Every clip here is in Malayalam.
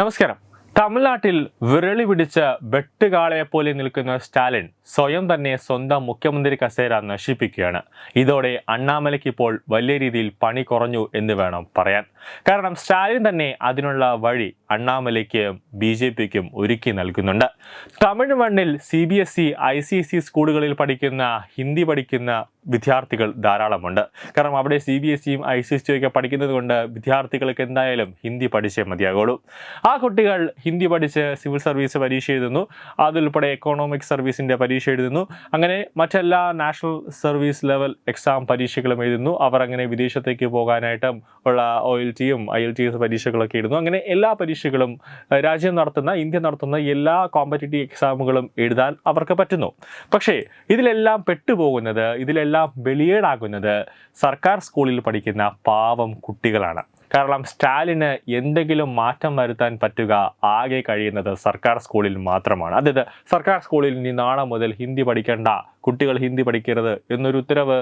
നമസ്കാരം. തമിഴ്നാട്ടിൽ വിരളി പിടിച്ച വെട്ടുകാളയെ പോലെ നിൽക്കുന്ന സ്റ്റാലിൻ സ്വയം തന്നെ സ്വന്തം മുഖ്യമന്ത്രി കസേര നശിപ്പിക്കുകയാണ്. ഇതോടെ അണ്ണാമലയ്ക്ക് ഇപ്പോൾ വലിയ രീതിയിൽ പണി കുറഞ്ഞു എന്ന് വേണം പറയാൻ. കാരണം സ്റ്റാലിൻ തന്നെ അതിനുള്ള വഴി അണ്ണാമലയ്ക്ക് ബി ജെ പിക്കും ഒരുക്കി നൽകുന്നുണ്ട്. തമിഴ് മണ്ണിൽ C B S E I C S C സ്കൂളുകളിൽ പഠിക്കുന്ന ഹിന്ദി പഠിക്കുന്ന വിദ്യാർത്ഥികൾ ധാരാളമുണ്ട്. കാരണം അവിടെ സി ബി എസ് സിയും ഐ സി എസ് ഒക്കെ പഠിക്കുന്നത് കൊണ്ട് വിദ്യാർത്ഥികൾക്ക് എന്തായാലും ഹിന്ദി പഠിച്ചേ മതിയാകുള്ളൂ. ആ കുട്ടികൾ ഹിന്ദി പഠിച്ച് സിവിൽ സർവീസ് പരീക്ഷ എഴുതുന്നു. അതുൾപ്പെടെ എക്കോണോമിക് സർവീസിന്റെ പരീക്ഷ എഴുതുന്നു. അങ്ങനെ മറ്റെല്ലാ നാഷണൽ സർവീസ് ലെവൽ എക്സാം പരീക്ഷകളും എഴുതുന്നു. അവർ അങ്ങനെ വിദേശത്തേക്ക് പോകാനായിട്ടും ഉള്ള ഒ എൽ ടിയും ഐ എൽ ടി എസ് പരീക്ഷകളൊക്കെ എഴുതുന്നു. അങ്ങനെ എല്ലാ പരീക്ഷകളും രാജ്യം നടത്തുന്ന ഇന്ത്യ നടത്തുന്ന എല്ലാ കോമ്പറ്റേറ്റീവ് എക്സാമുകളും എഴുതാൻ അവർക്ക് പറ്റുന്നു. പക്ഷേ ഇതിലെല്ലാം പെട്ടുപോകുന്നത് ഇതിലെല്ലാം ബലിയേടാകുന്നത് സർക്കാർ സ്കൂളിൽ പഠിക്കുന്ന പാവം കുട്ടികളാണ്. കാരണം സ്റ്റാലിന് എന്തെങ്കിലും മാറ്റം വരുത്താൻ പറ്റുക ആകെ കഴിയുന്നത് സർക്കാർ സ്കൂളിൽ മാത്രമാണ്. അതായത് സർക്കാർ സ്കൂളിൽ ഇനി നാളെ മുതൽ ഹിന്ദി പഠിക്കേണ്ട കുട്ടികൾ ഹിന്ദി പഠിക്കരുത് എന്നൊരു ഉത്തരവ്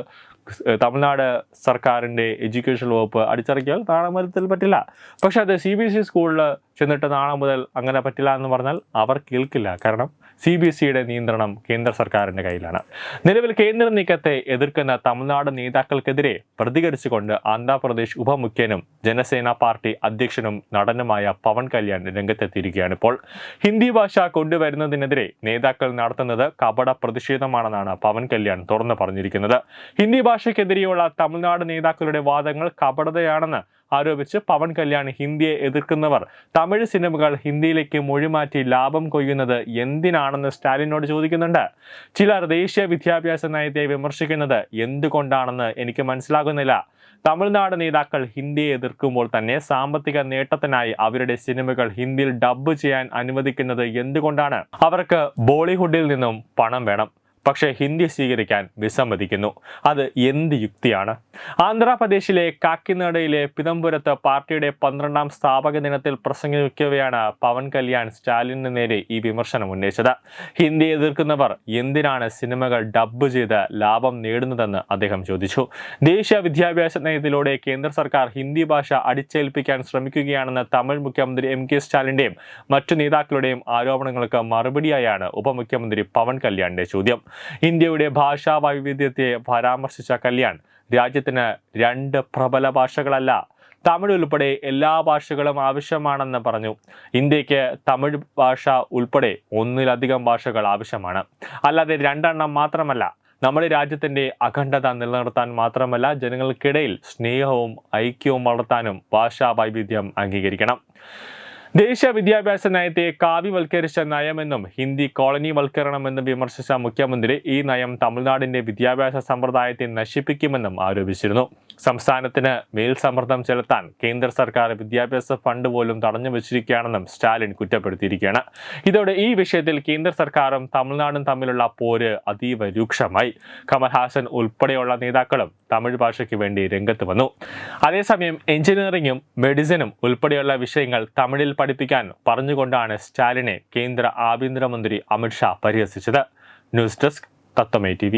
തമിഴ്നാട് സർക്കാരിന്റെ എഡ്യൂക്കേഷൻ വകുപ്പ് അടിച്ചിറക്കിയാൽ നാളെ മുതൽ പറ്റില്ല. പക്ഷെ അത് സി ബി എസ് ഇ സ്കൂളിൽ ചെന്നിട്ട് നാളെ മുതൽ അങ്ങനെ പറ്റില്ല എന്ന് പറഞ്ഞാൽ അവർ കേൾക്കില്ല. കാരണം സി ബി എസ് സിയുടെ നിയന്ത്രണം കേന്ദ്ര സർക്കാരിന്റെ കയ്യിലാണ്. നിലവിൽ കേന്ദ്ര നീക്കത്തെ എതിർക്കുന്ന തമിഴ്നാട് നേതാക്കൾക്കെതിരെ പ്രതികരിച്ചുകൊണ്ട് ആന്ധ്രാപ്രദേശ് ഉപമുഖ്യനും ജനസേന പാർട്ടി അധ്യക്ഷനും നടനുമായ പവൻ കല്യാൺ രംഗത്തെത്തിയിരിക്കുകയാണ് ഇപ്പോൾ. ഹിന്ദി ഭാഷ കൊണ്ടുവരുന്നതിനെതിരെ നേതാക്കൾ നടത്തുന്നത് കപട പ്രതിഷേധമാണെന്നാണ് പവൻ കല്യാൺ തുറന്നു പറഞ്ഞിരിക്കുന്നത്. ഹിന്ദി ഭാഷയ്ക്കെതിരെയുള്ള തമിഴ്നാട് നേതാക്കളുടെ വാദങ്ങൾ കപടതയാണെന്ന് ആരോപിച്ച് പവൻ കല്യാൺ ഹിന്ദിയെ എതിർക്കുന്നവർ. തമിഴ് സിനിമകൾ ഹിന്ദിയിലേക്ക് മൊഴിമാറ്റി ലാഭം കൊയ്യുന്നത് എന്തിനാണെന്ന് സ്റ്റാലിനോട് ചോദിക്കുന്നുണ്ട്. ചിലർ ദേശീയ വിദ്യാഭ്യാസ നയത്തെ വിമർശിക്കുന്നത് എന്തുകൊണ്ടാണെന്ന് എനിക്ക് മനസ്സിലാകുന്നില്ല. തമിഴ്നാട് നേതാക്കൾ ഹിന്ദിയെ എതിർക്കുമ്പോൾ തന്നെ സാമ്പത്തിക നേട്ടത്തിനായി അവരുടെ സിനിമകൾ ഹിന്ദിയിൽ ഡബ്ബ് ചെയ്യാൻ അനുവദിക്കുന്നത് എന്തുകൊണ്ടാണ്? അവർക്ക് ബോളിവുഡിൽ നിന്നും പണം വേണം. പക്ഷേ ഹിന്ദി സ്വീകരിക്കാൻ വിസമ്മതിക്കുന്നു. അത് എന്ത് യുക്തിയാണ്? ആന്ധ്രാപ്രദേശിലെ കാക്കിനാടയിലെ പിതംപുരത്ത് പാർട്ടിയുടെ പന്ത്രണ്ടാം സ്ഥാപക ദിനത്തിൽ പ്രസംഗിക്കവെയാണ് പവൻ കല്യാൺ സ്റ്റാലിന് നേരെ ഈ വിമർശനം ഉന്നയിച്ചത്. ഹിന്ദി എതിർക്കുന്നവർ എന്തിനാണ് സിനിമകൾ ഡബ്ബ് ചെയ്ത് ലാഭം നേടുന്നതെന്ന് അദ്ദേഹം ചോദിച്ചു. ദേശീയ വിദ്യാഭ്യാസ നയത്തിലൂടെ കേന്ദ്ര സർക്കാർ ഹിന്ദി ഭാഷ അടിച്ചേൽപ്പിക്കാൻ ശ്രമിക്കുകയാണെന്ന് തമിഴ് മുഖ്യമന്ത്രി എം കെ സ്റ്റാലിന്റെയും മറ്റു നേതാക്കളുടെയും ആരോപണങ്ങൾക്ക് മറുപടിയായാണ് ഉപമുഖ്യമന്ത്രി പവൻ കല്യാണിന്റെ ചോദ്യം. ഇന്ത്യയുടെ ഭാഷാ വൈവിധ്യത്തെ പരാമർശിച്ച കല്യാൺ രാജ്യത്തിന് രണ്ട് പ്രബല ഭാഷകളല്ല. തമിഴ് ഉൾപ്പെടെ എല്ലാ ഭാഷകളും ആവശ്യമാണെന്ന് പറഞ്ഞു. ഇന്ത്യയ്ക്ക് തമിഴ് ഭാഷ ഉൾപ്പെടെ ഒന്നിലധികം ഭാഷകൾ ആവശ്യമാണ്. അല്ലാതെ രണ്ടെണ്ണം മാത്രമല്ല നമ്മുടെ രാജ്യത്തിന്റെ അഖണ്ഡത നിലനിർത്താൻ മാത്രമല്ല ജനങ്ങൾക്കിടയിൽ സ്നേഹവും ഐക്യവും വളർത്താനും ഭാഷാ വൈവിധ്യം അംഗീകരിക്കണം. ദേശീയ വിദ്യാഭ്യാസ നയത്തെ കാവ്യവൽക്കരിച്ച നയമെന്നും ഹിന്ദി കോളനി വൽക്കരണമെന്നും വിമർശിച്ച മുഖ്യമന്ത്രി ഈ നയം തമിഴ്നാടിന്റെ വിദ്യാഭ്യാസ സമ്പ്രദായത്തെ നശിപ്പിക്കുമെന്നും ആരോപിച്ചിരുന്നു. സംസ്ഥാനത്തിന് മേൽ സമ്മർദ്ദം ചെലുത്താൻ കേന്ദ്ര സർക്കാർ വിദ്യാഭ്യാസ ഫണ്ട് പോലും തടഞ്ഞു വച്ചിരിക്കുകയാണെന്നും സ്റ്റാലിൻ കുറ്റപ്പെടുത്തിയിരിക്കുകയാണ്. ഇതോടെ ഈ വിഷയത്തിൽ കേന്ദ്ര സർക്കാരും തമിഴ്നാടും തമ്മിലുള്ള പോര് അതീവ രൂക്ഷമായി. കമൽഹാസൻ ഉൾപ്പെടെയുള്ള നേതാക്കളും തമിഴ് ഭാഷയ്ക്ക് വേണ്ടി രംഗത്ത് വന്നു. അതേസമയം എഞ്ചിനീയറിംഗും മെഡിസിനും ഉൾപ്പെടെയുള്ള വിഷയങ്ങൾ തമിഴിൽ പഠിപ്പിക്കാൻ പറഞ്ഞുകൊണ്ടാണ് സ്റ്റാലിനെ കേന്ദ്ര ആഭ്യന്തരമന്ത്രി അമിത്ഷാ പരിഹസിച്ചത്. ന്യൂസ് ഡെസ്ക് തത്തമേ ടി